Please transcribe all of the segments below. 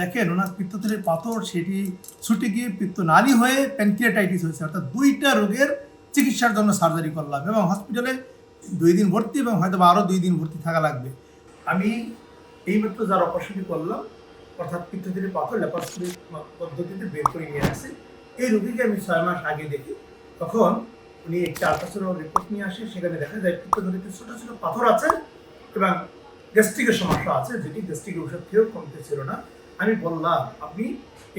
দেখেন, ওনার পিত্তথলির পাথর সেটি ছুটে গিয়ে পিত্ত নালী হয়ে প্যানক্রিয়াটাইটিস হয়েছে, অর্থাৎ দুইটা রোগের চিকিৎসার জন্য সার্জারি করলাম এবং হসপিটালে দুই দিন ভর্তি এবং হয়তো আরও দুই দিন ভর্তি থাকা লাগবে। আমি এই এইমাত্র যার অপারেশনটি করলাম, অর্থাৎ পিত্তথলির পাথর ল্যাপারস্কোপি পদ্ধতিতে বের করে নিয়ে আসি। এই রোগীকে আমি ছয় মাস আগে দেখি, তখন উনি একটি আলট্রাসাউন্ড রিপোর্ট নিয়ে আসে, সেখানে দেখা যায় পিত্তথলিতে ছোটো ছোটো পাথর আছে এবং গ্যাস্ট্রিকের সমস্যা আছে, যেটি গ্যাস্ট্রিকের ওষুধ খেয়েও কমতে ছিল না। আমি বললাম, আপনি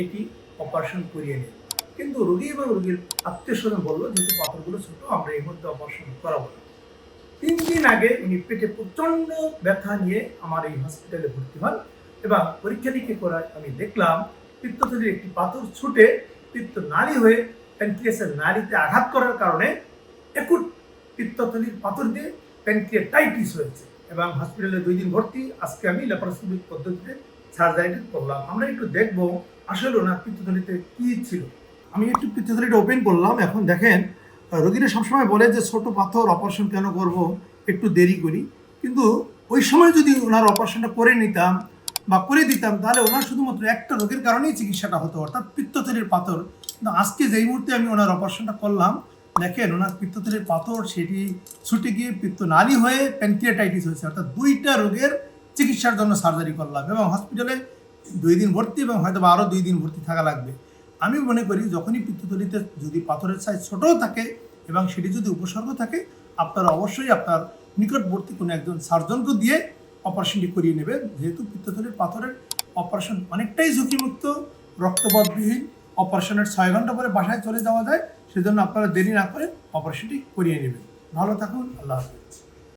এটি অপারেশন করিয়ে নিন। কিন্তু রোগী এবং রোগীর আত্মীয় স্বজন বলল, যেহেতু পাথরগুলো ছোট, আমরা এই মধ্যে অপারেশন করাবো তিন দিন আগে উনি পেটে প্রচণ্ড ব্যথা নিয়ে আমার এই হসপিটালে ভর্তি হন এবং পরীক্ষা নিরীক্ষা করায় আমি দেখলাম, পিত্তথলির একটি পাথর ছুটে পিত্ত নালী হয়ে প্যানক্রিয়াসের নালীতে আঘাত করার কারণে একুট পিত্তথলির পাথর দিয়ে প্যানক্রিয়াটাইটিস হয়েছে এবং হসপিটালে দুই দিন ভর্তি। আজকে আমি ল্যাপারোস্কোপিক পদ্ধতিতে সার্জারি করলাম। আমরা একটু দেখব আসলে ওনার পিত্তথলিতে কি ছিল। আমি একটু পিত্তথলিটা ওপেন করলাম। এখন দেখেন রোগীরা সবসময় বলে যে ছোট পাথর অপারেশন কেন করব, একটু দেরি করি। কিন্তু ওই সময় যদি ওনার অপারেশনটা করে নিতাম বা করে দিতাম, তাহলে ওনার শুধুমাত্র একটা রোগের কারণেই চিকিৎসাটা হতো। অর্থাৎ পিত্তথলির পাথর। কিন্তু আজকে যেই মুহূর্তে আমি ওনার অপারেশনটা করলাম, দেখেন ওনার পিত্তথলির পাথর, সেটি ছুটে গিয়ে পিত্ত নালী হয়ে প্যানক্রিয়াটাইটিস হয়েছে। অর্থাৎ দুইটা রোগের চিকিৎসার জন্য সার্জারি করলাম এবং হসপিটালে দুই দিন ভর্তি এবং হয়তো বা আরও দুই দিন ভর্তি থাকা লাগবে। আমি মনে করি যখনই পিত্তথলিতে যদি পাথরের সাইজ ছোটও থাকে এবং সেটি যদি উপসর্গ থাকে, আপনারা অবশ্যই আপনার নিকটবর্তী কোনো একজন সার্জনকে দিয়ে অপারেশনটি করিয়ে নেবেন। যেহেতু পিত্তথলির পাথরের অপারেশন অনেকটাই ঝুঁকিমুক্ত রক্তপাতবিহীন অপারেশনের ছয় ঘণ্টা পরে বাসায় চলে যাওয়া যায়, সেজন্য আপনারা দেরি না করে অপারেশনটি করিয়ে নেবেন। ভালো থাকুন, আল্লাহ হাফিজ।